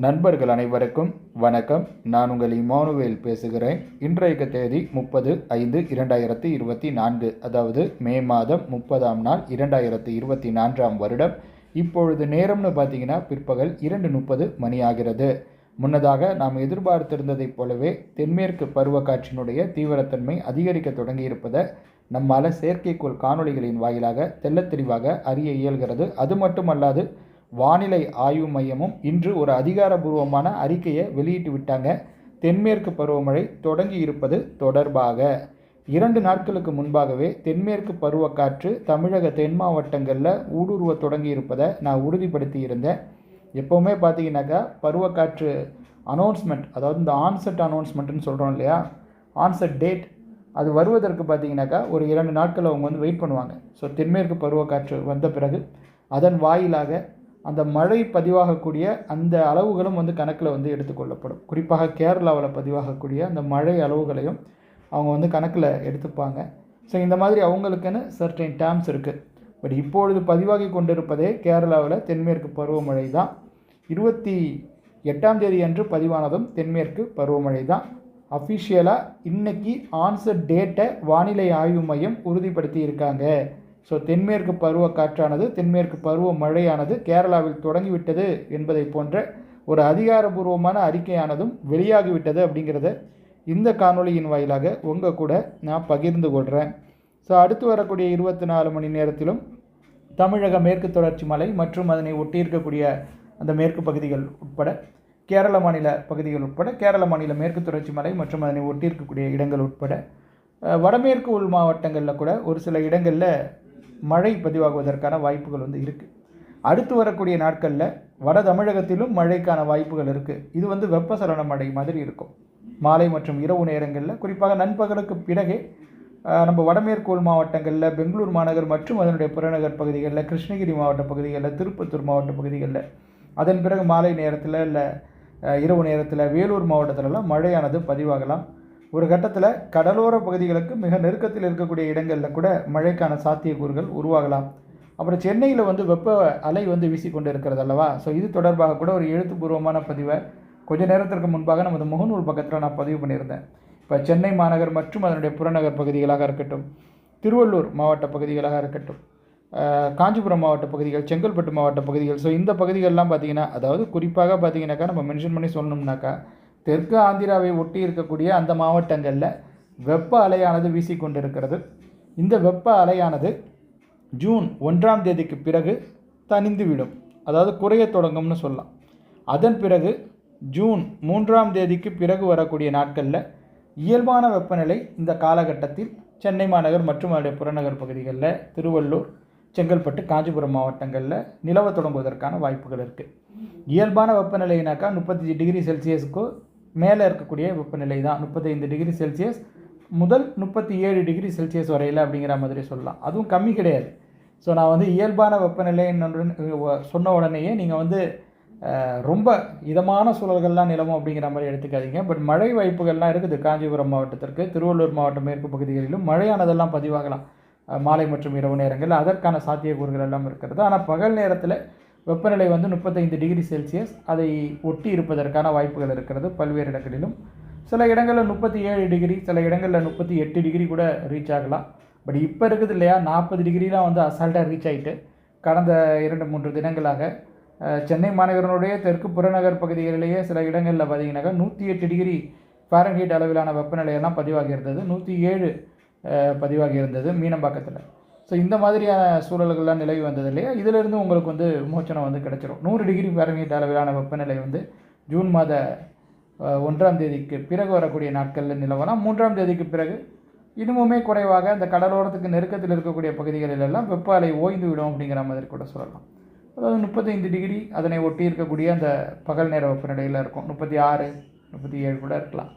நண்பர்கள் அனைவருக்கும் வணக்கம். நான் உங்கள் இமானுவேல் பேசுகிறேன். இன்றைக்கு தேதி முப்பது ஐந்து இரண்டாயிரத்தி இருபத்தி நான்கு அதாவது மே மாதம் முப்பதாம் நாள் இரண்டாயிரத்தி இருபத்தி நான்காம் வருடம். இப்பொழுது நேரம்னு பார்த்தீங்கன்னா பிற்பகல் இரண்டு முப்பது மணி ஆகிறது முன்னதாக நாம் எதிர்பார்த்திருந்ததைப் போலவே தென்மேற்கு பருவக்காற்றினுடைய தீவிரத்தன்மை அதிகரிக்க தொடங்கியிருப்பதை நம்மால் செயற்கைக்கோள் காணொளிகளின் வாயிலாக தெள்ளத் தெளிவாக அறிய இயல்கிறது. அது மட்டுமல்லாது வானிலை ஆய்வு மையமும் இன்று ஒரு அதிகாரபூர்வமான அறிக்கையை வெளியிட்டு விட்டாங்க. தென்மேற்கு பருவமழை தொடங்கி இருப்பது தொடர்பாக. இரண்டு நாட்களுக்கு முன்பாகவே தென்மேற்கு பருவக்காற்று தமிழக தென் மாவட்டங்களில் ஊடுருவ தொடங்கி இருப்பதை நான் உறுதிப்படுத்தி இருந்தேன். எப்போவுமே பார்த்தீங்கன்னாக்கா பருவக்காற்று அனௌன்ஸ்மெண்ட் அதாவது இந்த ஆன்செட் அனௌன்ஸ்மெண்ட்னு சொல்கிறோம் இல்லையா? ஆன்செட் டேட் அது வருவதற்கு பார்த்தீங்கன்னாக்கா ஒரு இரண்டு நாட்கள் அவங்க வந்து வெயிட் பண்ணுவாங்க. ஸோ தென்மேற்கு பருவக்காற்று வந்த பிறகு அதன் வாயிலாக அந்த மழை பதிவாகக்கூடிய அந்த அளவுகளும் வந்து கணக்கில் வந்து எடுத்துக்கொள்ளப்படும். குறிப்பாக கேரளாவில் பதிவாகக்கூடிய அந்த மழை அளவுகளையும் அவங்க வந்து கணக்கில் எடுத்துப்பாங்க. ஸோ இந்த மாதிரி அவங்களுக்குன்னு சர்டைன் டேம்ஸ் இருக்குது பட் இப்பொழுது பதிவாகி கொண்டிருப்பதே கேரளாவில் தென்மேற்கு பருவமழை தான். இருபத்தி எட்டாம் தேதி அன்று பதிவானதும் தென்மேற்கு பருவமழை தான். அஃபிஷியலாக இன்றைக்கி ஆன்சர் டேட்டை வானிலை ஆய்வு மையம் உறுதிப்படுத்தி இருக்காங்க ஸோ தென்மேற்கு பருவ காற்றானது தென்மேற்கு பருவ மழையானது கேரளாவில் தொடங்கிவிட்டது என்பதை போன்ற ஒரு அதிகாரபூர்வமான அறிக்கையானதும் வெளியாகிவிட்டது அப்படிங்கிறத இந்த காணொளியின் வாயிலாக உங்கள் கூட நான் பகிர்ந்து கொள்கிறேன் ஸோ அடுத்து வரக்கூடிய இருபத்தி நாலு மணி நேரத்திலும் தமிழக மேற்கு தொடர்ச்சி மலை மற்றும் அதனை ஒட்டியிருக்கக்கூடிய அந்த மேற்கு பகுதிகள் உட்பட கேரள மாநில பகுதிகள் உட்பட கேரள மாநில மேற்கு தொடர்ச்சி மலை மற்றும் அதனை ஒட்டியிருக்கக்கூடிய இடங்கள் உட்பட வடமேற்கு உள் மாவட்டங்களில் கூட ஒரு சில இடங்களில் மழை பதிவாகுவதற்கான வாய்ப்புகள் வந்து இருக்குது அடுத்து வரக்கூடிய நாட்களில் வட தமிழகத்திலும் மழைக்கான வாய்ப்புகள் இருக்குது இது வந்து வெப்பசலன மழை மாதிரி இருக்கும். மாலை மற்றும் இரவு நேரங்களில் குறிப்பாக நண்பகலுக்கு பிறகே நம்ம வடமேற்கோள் மாவட்டங்களில் பெங்களூர் மாநகர் மற்றும் அதனுடைய புறநகர் பகுதிகளில் கிருஷ்ணகிரி மாவட்ட பகுதிகளில் திருப்பத்தூர் மாவட்ட பகுதிகளில் அதன் பிறகு மாலை நேரத்தில் இல்லை இரவு நேரத்தில் வேலூர் மாவட்டத்திலலாம் மழையானது பதிவாகலாம். ஒரு கட்டத்தில் கடலோர பகுதிகளுக்கு மிக நெருக்கத்தில் இருக்கக்கூடிய இடங்களில் கூட மழைக்கான சாத்தியக்கூறுகள் உருவாகலாம். அப்புறம் சென்னையில் வந்து வெப்ப அலை வந்து வீசிக்கொண்டு இருக்கிறது அல்லவா? ஸோ இது தொடர்பாக கூட ஒரு எழுத்துப்பூர்வமான பதிவை கொஞ்ச நேரத்திற்கு முன்பாக நமது முகநூல் பக்கத்தில் நான் பதிவு பண்ணியிருந்தேன். இப்போ சென்னை மாநகர் மற்றும் அதனுடைய புறநகர் பகுதிகளாக இருக்கட்டும் திருவள்ளூர் மாவட்ட பகுதிகளாக இருக்கட்டும் காஞ்சிபுரம் மாவட்ட பகுதிகள் செங்கல்பட்டு மாவட்ட பகுதிகள். ஸோ இந்த பகுதிகள்லாம் பார்த்திங்கன்னா அதாவது குறிப்பாக பார்த்தீங்கன்னாக்கா நம்ம மென்ஷன் பண்ணி சொல்லணும்னாக்கா தெற்கு ஆந்திராவை ஒட்டி இருக்கக்கூடிய அந்த மாவட்டங்களில் வெப்ப அலையானது வீசிக்கொண்டிருக்கிறது. இந்த வெப்ப அலையானது ஜூன் ஒன்றாம் தேதிக்கு பிறகு தனிந்துவிடும் அதாவது குறையத் தொடங்கும்னு சொல்லலாம். அதன் பிறகு ஜூன் மூன்றாம் தேதிக்கு பிறகு வரக்கூடிய நாட்களில் இயல்பான வெப்பநிலை இந்த காலகட்டத்தில் சென்னை மாநகர் மற்றும் அதனுடைய புறநகர் பகுதிகளில் திருவள்ளூர் செங்கல்பட்டு காஞ்சிபுரம் மாவட்டங்களில் நிலவ தொடங்குவதற்கான வாய்ப்புகள் இருக்குது இயல்பான வெப்பநிலைனாக்கா முப்பத்தஞ்சு டிகிரி செல்சியஸுக்கோ மேலே இருக்கக்கூடிய வெப்பநிலை தான் முப்பத்தைந்து டிகிரி செல்சியஸ் முதல் முப்பத்தி ஏழு டிகிரி செல்சியஸ் வரையில் அப்படிங்கிற மாதிரி சொல்லலாம். அதுவும் கம்மி கிடையாது. ஸோ நான் வந்து இயல்பான வெப்பநிலைன்னு சொன்ன உடனேயே நீங்கள் வந்து ரொம்ப இதமான சூழல்கள்லாம் நிலவும் அப்படிங்கிற மாதிரி எடுத்துக்காதீங்க. பட் மழை வாய்ப்புகள்லாம் இருக்குது. காஞ்சிபுரம் மாவட்டத்திற்கு திருவள்ளூர் மாவட்ட மேற்கு பகுதிகளிலும் மழையானதெல்லாம் பதிவாகலாம். மாலை மற்றும் இரவு நேரங்களில் அதற்கான சாத்தியக்கூறுகள் எல்லாம் இருக்கிறது. ஆனால் பகல் நேரத்தில் வெப்பநிலை வந்து முப்பத்தைந்து டிகிரி செல்சியஸ். அதை ஒட்டி இருப்பதற்கான வாய்ப்புகள் இருக்கிறது பல்வேறு இடங்களிலும். சில இடங்களில் முப்பத்தி ஏழு டிகிரி சில இடங்களில் முப்பத்தி எட்டு டிகிரி கூட ரீச் ஆகலாம். பட் இப்போ இருக்குது இல்லையா நாற்பது டிகிரிலாம் வந்து அசால்ட்டாக ரீச் ஆகிட்டு கடந்த இரண்டு மூன்று தினங்களாக. சென்னை மாநகரனுடைய தெற்கு புறநகர் பகுதிகளிலேயே சில இடங்களில் பார்த்தீங்கன்னாக்கா நூற்றி எட்டு டிகிரி ஃபாரன்ஹீட் அளவிலான வெப்பநிலையெல்லாம் பதிவாகி இருந்தது. நூற்றி ஏழு பதிவாகி இருந்தது மீனம்பாக்கத்தில். ஸோ இந்த மாதிரியான சூழல்கள்லாம் நிலவி வந்தது இல்லையா? இதிலிருந்து உங்களுக்கு வந்து விமோச்சனம் வந்து கிடச்சிரும். நூறு டிகிரி ஃபாரன்ஹீட் அளவிலான வெப்பநிலை வந்து ஜூன் மாத ஒன்றாம் தேதிக்கு பிறகு வரக்கூடிய நாட்களில் நிலவலாம். மூன்றாம் தேதிக்கு பிறகு இன்னுமுமே குறைவாக அந்த கடலோரத்துக்கு நெருக்கத்தில் இருக்கக்கூடிய பகுதிகளில் எல்லாம் வெப்ப அலை ஓய்ந்து விடும் அப்படிங்கிற மாதிரி கூட சொல்லலாம். அதாவது முப்பத்தைந்து டிகிரி அதனை ஒட்டி இருக்கக்கூடிய அந்த பகல் நேர வெப்பநிலையில் இருக்கும். முப்பத்தி ஆறு முப்பத்தி ஏழு கூட இருக்கலாம்.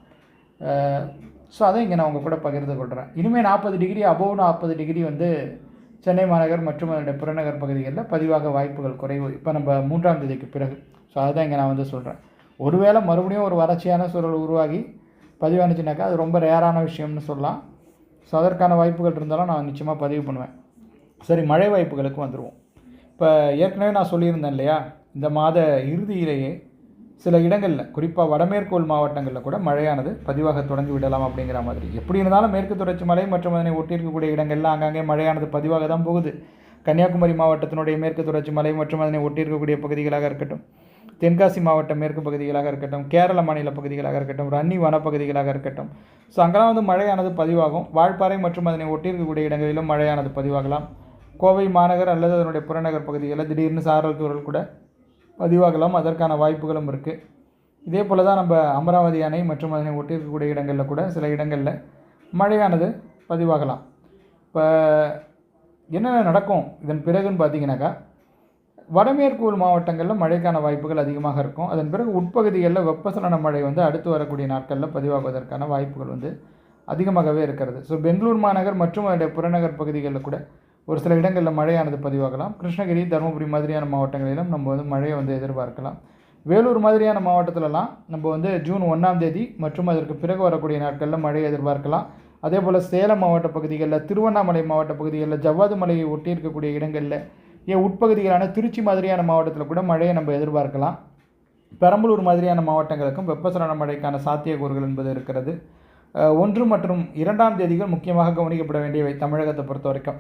ஸோ அதை இங்கே நான் உங்கள் கூட பகிர்ந்து கொள்கிறேன் இனிமேல் நாற்பது டிகிரி அபோவ் நாற்பது டிகிரி வந்து சென்னை மாநகர் மற்றும் அதனுடைய புறநகர் பகுதிகளில் பதிவாக வாய்ப்புகள் குறைவு. இப்போ நம்ம மூன்றாம் தேதிக்கு பிறகு. ஸோ அதுதான் இங்கே நான் வந்து சொல்கிறேன் ஒருவேளை மறுபடியும் ஒரு வறட்சியான சூழல் உருவாகி பதிவானுச்சுனாக்கா அது ரொம்ப ரேரான விஷயம்னு சொல்லலாம். ஸோ அதற்கான வாய்ப்புகள் இருந்தாலும் நான் நிச்சயமாக பதிவு பண்ணுவேன். சரி மழை வாய்ப்புகளுக்கு வந்துடுவோம் இப்போ ஏற்கனவே நான் சொல்லியிருந்தேன் இல்லையா? இந்த மாத இறுதியிலேயே சில இடங்களில் குறிப்பாக வடமேற்கோள் மாவட்டங்களில் கூட மழையானது பதிவாக தொடங்கி விடலாம் அப்படிங்கிற மாதிரி. எப்படி இருந்தாலும் மேற்கு தொடர்ச்சி மலை மற்றும் அதனை ஒட்டியிருக்கக்கூடிய இடங்கள்லாம் அங்கங்கே மழையானது பதிவாக தான் போகுது. கன்னியாகுமரி மாவட்டத்தினுடைய மேற்கு தொடர்ச்சி மலை மற்றும் அதனை ஒட்டியிருக்கக்கூடிய பகுதிகளாக இருக்கட்டும் தென்காசி மாவட்ட மேற்கு பகுதிகளாக இருக்கட்டும் கேரள மாநில பகுதிகளாக இருக்கட்டும் ரன்னி வனப்பகுதிகளாக இருக்கட்டும். ஸோ அங்கெல்லாம் வந்து மழையானது பதிவாகும். வால்பாறை மற்றும் அதனை ஒட்டியிருக்கக்கூடிய இடங்களிலும் மழையானது பதிவாகலாம். கோவை மாநகர் அல்லது அதனுடைய புறநகர் பகுதிகளில் திடீர்னு சாரல் தூரல் கூட பதிவாகலாம். அதற்கான வாய்ப்புகளும் இருக்குது இதே போல் தான் நம்ம அமராவதி அணை மற்றும் அதனை ஒட்டி இருக்கக்கூடிய இடங்களில் கூட சில இடங்களில் மழையானது பதிவாகலாம். இப்போ என்னென்ன நடக்கும்? இதன் பிறகுன்னு பார்த்தீங்கன்னாக்கா வடமேற்கு உள் மாவட்டங்களில் மழைக்கான வாய்ப்புகள் அதிகமாக இருக்கும். அதன் பிறகு உட்பகுதிகளில் வெப்பசலன மழை வந்து அடுத்து வரக்கூடிய நாட்களில் பதிவாகுவதற்கான வாய்ப்புகள் வந்து அதிகமாகவே இருக்கிறது. ஸோ பெங்களூர் மாநகர் மற்றும் அதனுடைய புறநகர் பகுதிகளில் கூட ஒரு சில இடங்களில் மழையானது பதிவாகலாம். கிருஷ்ணகிரி தருமபுரி மாதிரியான மாவட்டங்களிலும் நம்ம வந்து மழையை வந்து எதிர்பார்க்கலாம். வேலூர் மாதிரியான மாவட்டத்திலலாம் நம்ம வந்து ஜூன் ஒன்றாம் தேதி மற்றும் அதற்கு பிறகு வரக்கூடிய நாட்களில் மழையை எதிர்பார்க்கலாம். அதே போல் சேலம் மாவட்ட பகுதிகளில் திருவண்ணாமலை மாவட்ட பகுதிகளில் ஜவ்வாது மலையை ஒட்டி இருக்கக்கூடிய இடங்களில் ஏன் உட்பகுதிகளான திருச்சி மாதிரியான மாவட்டத்தில் கூட மழையை நம்ம எதிர்பார்க்கலாம். பெரம்பலூர் மாதிரியான மாவட்டங்களுக்கும் வெப்பசலன மழைக்கான சாத்தியக்கூறுகள் என்பது இருக்கிறது. ஒன்று மற்றும் இரண்டாம் தேதிகள் முக்கியமாக கவனிக்கப்பட வேண்டியவை தமிழகத்தை பொறுத்த வரைக்கும்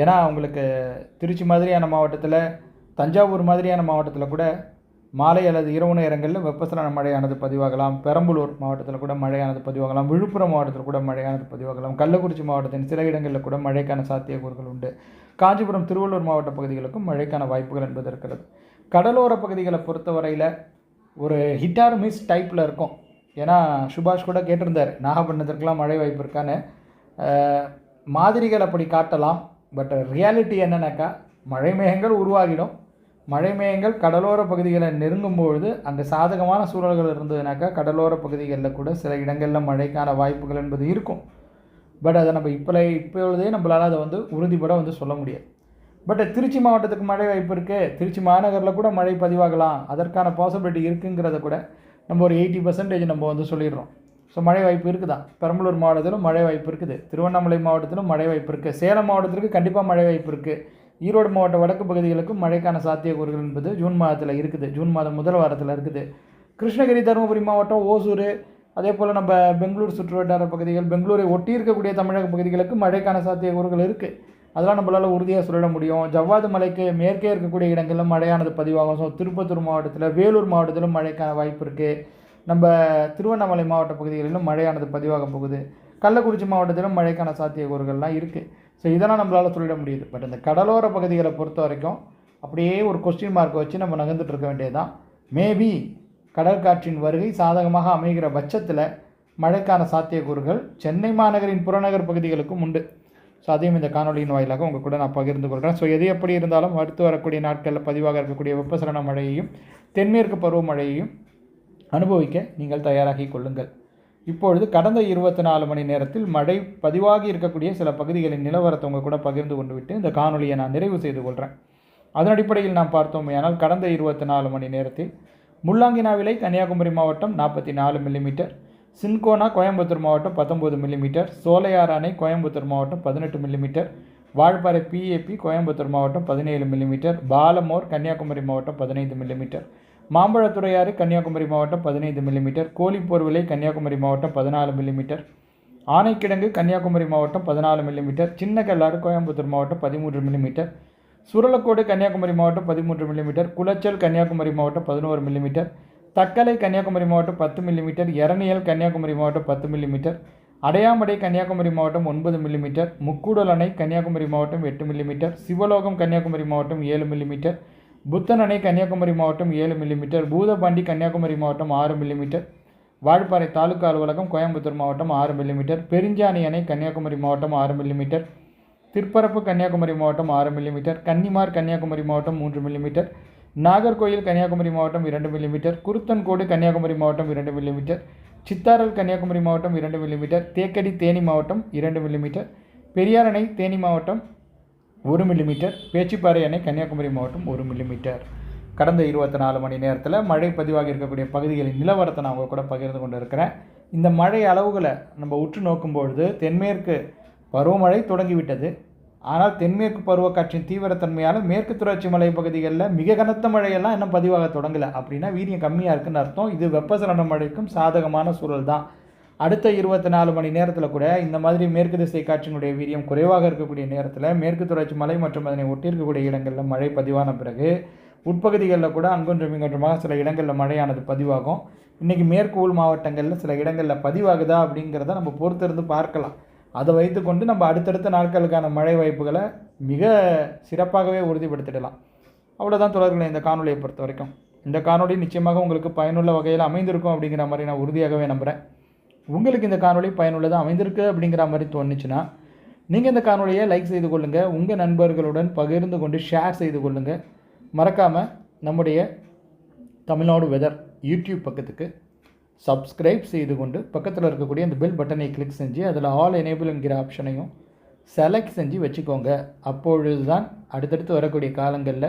ஏன்னா உங்களுக்கு திருச்சி மாதிரியான மாவட்டத்தில் தஞ்சாவூர் மாதிரியான மாவட்டத்தில் கூட மாலை அல்லது இரவு நேரங்களில் வெப்பசலன மழையானது பதிவாகலாம். பெரம்பலூர் மாவட்டத்தில் கூட மழையானது பதிவாகலாம். விழுப்புரம் மாவட்டத்தில் கூட மழையானது பதிவாகலாம். கள்ளக்குறிச்சி மாவட்டத்தின் சில இடங்களில் கூட மழைக்கான சாத்தியக்கூறுகள் உண்டு. காஞ்சிபுரம் திருவள்ளூர் மாவட்ட பகுதிகளுக்கும் மழைக்கான வாய்ப்புகள் என்பது இருக்கிறது கடலோர பகுதிகளை பொறுத்தவரையில் ஒரு ஹிட்டார் மிஸ் டைப்பில் இருக்கும். ஏன்னா சுபாஷ் கூட கேட்டிருந்தார் நாகப்பட்டினத்திற்கெலாம் மழை வாய்ப்பு இருக்கான்னு. மாதிரிகள் அப்படி காட்டலாம். பட் ரியாலிட்டி என்னென்னாக்கா மழை மேகங்கள் உருவாகிடும். மழை மேகங்கள் கடலோர பகுதிகளை நெருங்கும் பொழுது அந்த சாதகமான சூழல்கள் இருந்ததுனாக்கா கடலோர பகுதிகளில் கூட சில இடங்களில் மழைக்கான வாய்ப்புகள் என்பது இருக்கும். பட் அதை நம்ம இப்போ இப்பொழுதே நம்மளால் அதை வந்து உறுதிப்பட வந்து சொல்ல முடியாது. பட் திருச்சி மாவட்டத்துக்கு மழை வாய்ப்பு இருக்குது திருச்சி மாநகரில் கூட மழை பதிவாகலாம். அதற்கான பாசிபிலிட்டி இருக்குங்கிறத கூட நம்ம ஒரு எயிட்டி பர்சன்டேஜ் நம்ம வந்து சொல்லிடுறோம். ஸோ மழை வாய்ப்பு இருக்குதா? பெரம்பலூர் மாவட்டத்திலும் மழை வாய்ப்பு இருக்குது. திருவண்ணாமலை மாவட்டத்திலும் மழை வாய்ப்பு இருக்குது சேலம் மாவட்டத்திற்கு கண்டிப்பாக மழை வாய்ப்பு இருக்குது ஈரோடு மாவட்ட வடக்கு பகுதிகளுக்கும் மழைக்கான சாத்தியக்கூறுகள் என்பது ஜூன் மாதத்தில் இருக்குது. ஜூன் மாதம் முதல் வாரத்தில் இருக்குது. கிருஷ்ணகிரி தருமபுரி மாவட்டம் ஓசூர் அதே போல் நம்ம பெங்களூர் சுற்றுவட்டார பகுதிகள் பெங்களூரை ஒட்டி இருக்கக்கூடிய தமிழக பகுதிகளுக்கு மழைக்கான சாத்தியக்கூறுகள் இருக்குது அதெல்லாம் நம்மளால் உறுதியாக சொல்லிட முடியும். ஜவ்வாது மலைக்கு மேற்கே இருக்கக்கூடிய இடங்களில் மழையானது பதிவாகும். ஸோ திருப்பத்தூர் மாவட்டத்தில் வேலூர் மாவட்டத்திலும் மழைக்கான வாய்ப்பு இருக்குது நம்ம திருவண்ணாமலை மாவட்ட பகுதிகளிலும் மழையானது பதிவாக போகுது. கள்ளக்குறிச்சி மாவட்டத்திலும் மழைக்கான சாத்தியக்கூறுகள்லாம் இருக்குது ஸோ இதெல்லாம் நம்மளால் சொல்லிட முடியுது. பட் இந்த கடலோர பகுதிகளை பொறுத்த வரைக்கும் அப்படியே ஒரு கொஸ்டின் மார்க்கை வச்சு நம்ம நகர்ந்துட்டு இருக்க வேண்டியதுதான். மேபி கடற்காற்றின் வருகை சாதகமாக அமைகிற பட்சத்தில் மழைக்கான சாத்தியக்கூறுகள் சென்னை மாநகரின் புறநகர் பகுதிகளுக்கும் உண்டு. ஸோ அதையும் இந்த காணொலியின் வாயிலாக உங்கள் கூட நான் பகிர்ந்து கொள்கிறேன் ஸோ எது எப்படி இருந்தாலும் அடுத்து வரக்கூடிய நாட்களில் பதிவாக இருக்கக்கூடிய வெப்பசலன மழையையும் தென்மேற்கு பருவமழையையும் அனுபவிக்க நீங்கள் தயாராகி கொள்ளுங்கள். இப்பொழுது கடந்த இருபத்தி நாலு மணி நேரத்தில் மழை பதிவாகி இருக்கக்கூடிய சில பகுதிகளின் நிலவரத்தை உங்கள் கூட பகிர்ந்து கொண்டு விட்டு இந்த காணொலியை நான் நிறைவு செய்து கொள்கிறேன் அதன் அடிப்படையில் நாம் பார்த்தோமேயானால் கடந்த இருபத்தி நாலு மணி நேரத்தில் முள்ளாங்கினாவிலை கன்னியாகுமரி மாவட்டம் நாற்பத்தி நாலு மில்லிமீட்டர் சின்கோனா கோயம்புத்தூர் மாவட்டம் பத்தொம்பது மில்லிமீட்டர் சோலையார் அணை கோயம்புத்தூர் மாவட்டம் பதினெட்டு மில்லிமீட்டர் வால்பாறை பிஏபி கோயம்புத்தூர் மாவட்டம் பதினேழு மில்லிமீட்டர் பாலமோர் கன்னியாகுமரி மாவட்டம் பதினைந்து மில்லிமீட்டர் மாம்பழத்துறையாறு கன்னியாகுமரி மாவட்டம் பதினைந்து மில்லிமீட்டர் கோழிப்போர்விலை கன்னியாகுமரி மாவட்டம் பதினாலு மில்லிமீட்டர் ஆனைக்கிடங்கு கன்னியாகுமரி மாவட்டம் பதினாலு மில்லிமீட்டர் சின்ன கல்லாறு கோயம்புத்தூர் மாவட்டம் பதிமூன்று மில்லிமீட்டர் சுரலக்கோடு கன்னியாகுமரி மாவட்டம் பதிமூன்று மில்லிமீட்டர் குளச்சல் கன்னியாகுமரி மாவட்டம் பதினோரு மில்லிமீட்டர் தக்கலை கன்னியாகுமரி மாவட்டம் பத்து மில்லிமீட்டர் எரணியல் கன்னியாகுமரி மாவட்டம் பத்து மில்லிமீட்டர் அடையாமடை கன்னியாகுமரி மாவட்டம் ஒன்பது மில்லிமீட்டர் முக்கூடல் அணை கன்னியாகுமரி மாவட்டம் எட்டு மில்லிமீட்டர் சிவலோகம் கன்னியாகுமரி மாவட்டம் ஏழு மில்லிமீட்டர் புத்தன் அணை கன்னியாகுமரி மாவட்டம் ஏழு மில்லிமீட்டர் பூதபாண்டி கன்னியாகுமரி மாவட்டம் ஆறு மில்லிமீட்டர் வால்பாறை தாலுகா அலுவலகம் கோயம்புத்தூர் மாவட்டம் ஆறு மில்லிமீட்டர் பெருஞ்சாணி அணை கன்னியாகுமரி மாவட்டம் ஆறு மில்லிமீட்டர் திருப்பரப்பு கன்னியாகுமரி மாவட்டம் ஆறு மில்லிமீட்டர் கன்னிமார் கன்னியாகுமரி மாவட்டம் மூன்று மில்லிமீட்டர் நாகர்கோயில் கன்னியாகுமரி மாவட்டம் இரண்டு மில்லிமீட்டர் குருத்தன்கோடு கன்னியாகுமரி மாவட்டம் இரண்டு மில்லிமீட்டர் சித்தாரல் கன்னியாகுமரி மாவட்டம் இரண்டு மில்லிமீட்டர் தேக்கடி தேனி மாவட்டம் இரண்டு மில்லிமீட்டர் பெரியார் அணை தேனி மாவட்டம் ஒரு மில்லிமீட்டர் பேச்சிப்பாறை அணை கன்னியாகுமரி மாவட்டம் ஒரு மில்லிமீட்டர் கடந்த இருபத்தி நாலு மணி நேரத்தில் மழை பதிவாக இருக்கக்கூடிய பகுதிகளின் நிலவரத்தை நான் உங்கள் கூட பகிர்ந்து கொண்டு இருக்கிறேன் இந்த மழை அளவுகளை நம்ம உற்று நோக்கும் பொழுது தென்மேற்கு பருவமழை தொடங்கிவிட்டது. ஆனால் தென்மேற்கு பருவக்காற்றின் தீவிரத்தன்மையால் மேற்கு தொடர்ச்சி மலை பகுதிகளில் மிக கனத்த மழையெல்லாம் இன்னும் பதிவாக தொடங்கலை. அப்படின்னா வீரியம் கம்மியாக இருக்குன்னு அர்த்தம். இது வெப்பசலன மழைக்கும் சாதகமான சூழல் தான் அடுத்த இருபத்தி நாலு மணி நேரத்தில் கூட இந்த மாதிரி மேற்கு திசை காற்றினுடைய வீரியம் குறைவாக இருக்கக்கூடிய நேரத்தில் மேற்கு தொடர்ச்சி மலை மற்றும் அதனை ஒட்டியிருக்கக்கூடிய இடங்களில் மழை பதிவான பிறகு உட்பகுதிகளில் கூட அங்கொன்றும் இங்கொன்றுமாக சில இடங்களில் மழையானது பதிவாகும். இன்றைக்கி மேற்கு உள் மாவட்டங்களில் சில இடங்களில் பதிவாகுதா அப்படிங்கிறத நம்ம பொறுத்திருந்து பார்க்கலாம். அதை வைத்துக்கொண்டு நம்ம அடுத்தடுத்த நாட்களுக்கான மழை வாய்ப்புகளை மிக சிறப்பாகவே உறுதிப்படுத்திடலாம். அவ்வளோதான் தொடர்களை இந்த காணொலியை பொறுத்த வரைக்கும் இந்த காணொலி நிச்சயமாக உங்களுக்கு பயனுள்ள வகையில் அமைந்திருக்கும் அப்படிங்கிற மாதிரி நான் உறுதியாகவே நம்புகிறேன் உங்களுக்கு இந்த காணொலி பயனுள்ளதாக அமைந்திருக்கு அப்படிங்கிற மாதிரி தோணுச்சுன்னா நீங்கள் இந்த காணொலியை லைக் செய்து கொள்ளுங்கள் உங்கள் நண்பர்களுடன் பகிர்ந்து கொண்டு ஷேர் செய்து கொள்ளுங்கள் மறக்காமல் நம்முடைய தமிழ்நாடு வெதர் யூடியூப் பக்கத்துக்கு சப்ஸ்கிரைப் செய்து கொண்டு பக்கத்தில் இருக்கக்கூடிய அந்த பெல் பட்டனை கிளிக் செஞ்சு அதில் ஆல் எனேபிள் என்கிற ஆப்ஷனையும் செலக்ட் செஞ்சு வச்சுக்கோங்க. அப்பொழுது தான் அடுத்தடுத்து வரக்கூடிய காலங்களில்